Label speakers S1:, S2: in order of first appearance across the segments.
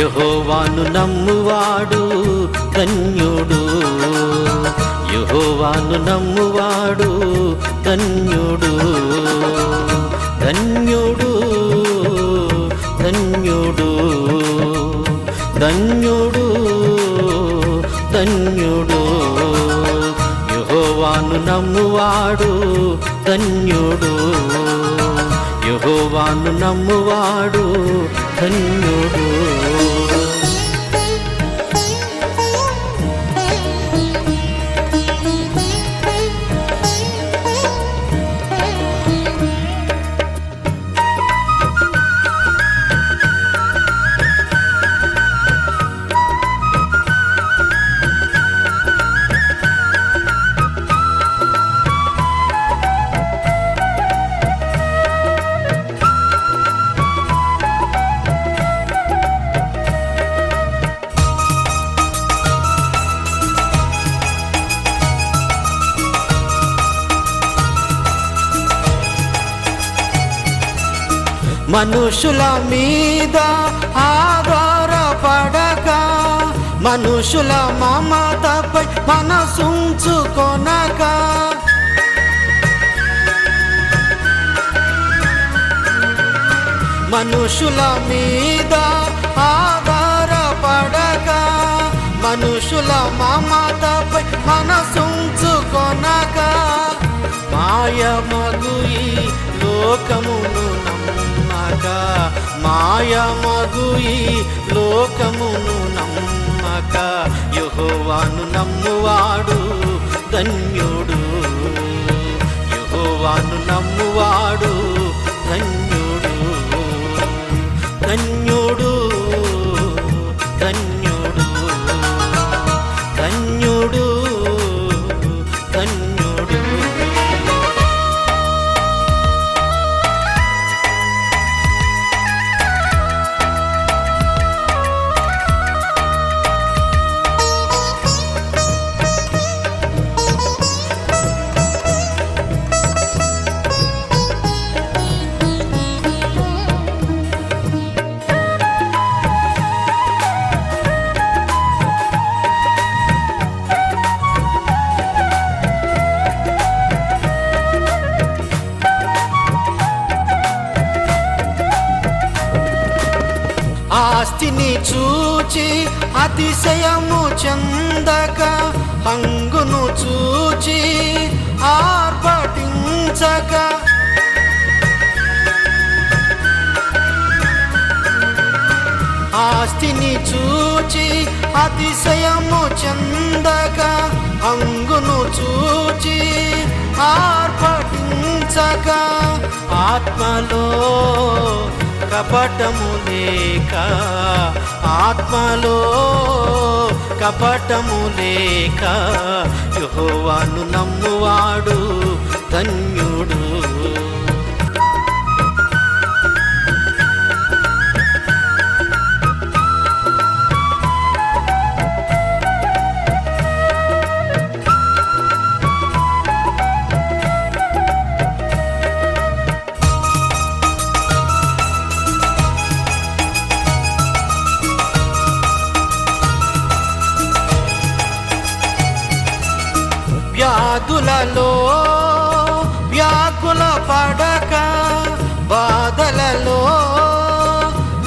S1: యహోవాను నమ్మువాడు ధన్యుడు. యహోవాను నమ్మువాడు ధన్యుడు. ధన్యుడు ధన్యుడు. ధన్యుడు ధన్యుడు. యహోవాను నమ్మువాడు ధన్యుడు. యహోవాను నమ్మువాడు ధన్యుడు మనుషుల మీద ఆధారపడక మనుషుల మమతపై మనసుంచుకొనక. మనుషుల మీద ఆధారపడక మనుషుల మమతపై మనసుంచుకొనక. మాయమగు ఈ లోకమును నమ్మ మాయమగుయి లోకమును నమ్మక. యహోవాను నమ్మువాడు ధన్యుడు. యహోవాను నమ్మువాడు ఆస్తిని చూచి అతిశయము చెందక హంగును చూచి ఆర్భటించక. ఆస్తిని చూచి అతిశయము చెందక హంగును చూచి ఆర్భటించక. ఆత్మలో కపటము లేక ఆత్మలో కపటము లేక యహోవాను నమ్మువాడు ధన్యుడు. వ్యాధులలో వ్యాకుల పడక బాధలలో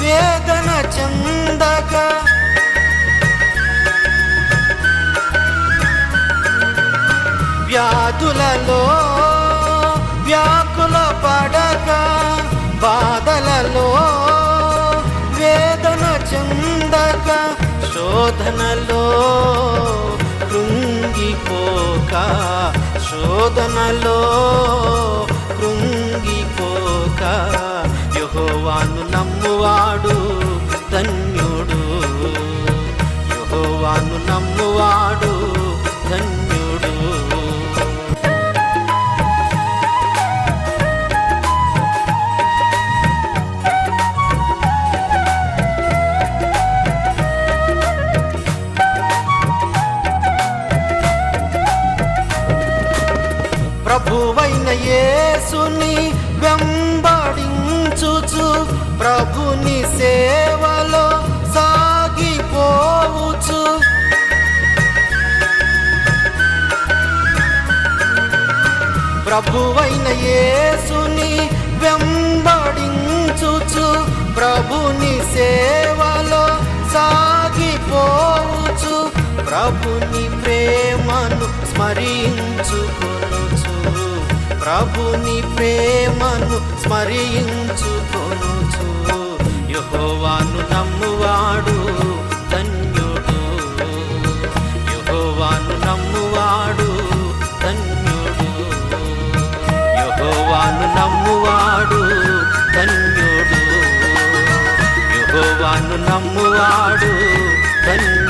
S1: వేదన చెందక. వ్యాధులలో వ్యాకుల పడక బాధలలో వేదన చెందక. శోధనలో కృంగిపోక శోధనలో ప్రభువైన యేసుని వెంబడించుచు ప్రభుని సేవలో సాగిపోవచ్చు ప్రభువైన యేసుని వెంబడించుచు ప్రభుని సేవలో సాగిపోవచ్చు ప్రభుని ప్రేమను స్మరించుకు ప్రభుని ప్రేమను స్మరించుకొనుచు. యహోవాను నమ్మువాడు ధన్యుడు. యహోవాను నమ్మువాడు ధన్యుడు. యహోవాను నమ్మువాడు ధన్యుడు. యహోవాను నమ్మువాడు ధన్యుడు.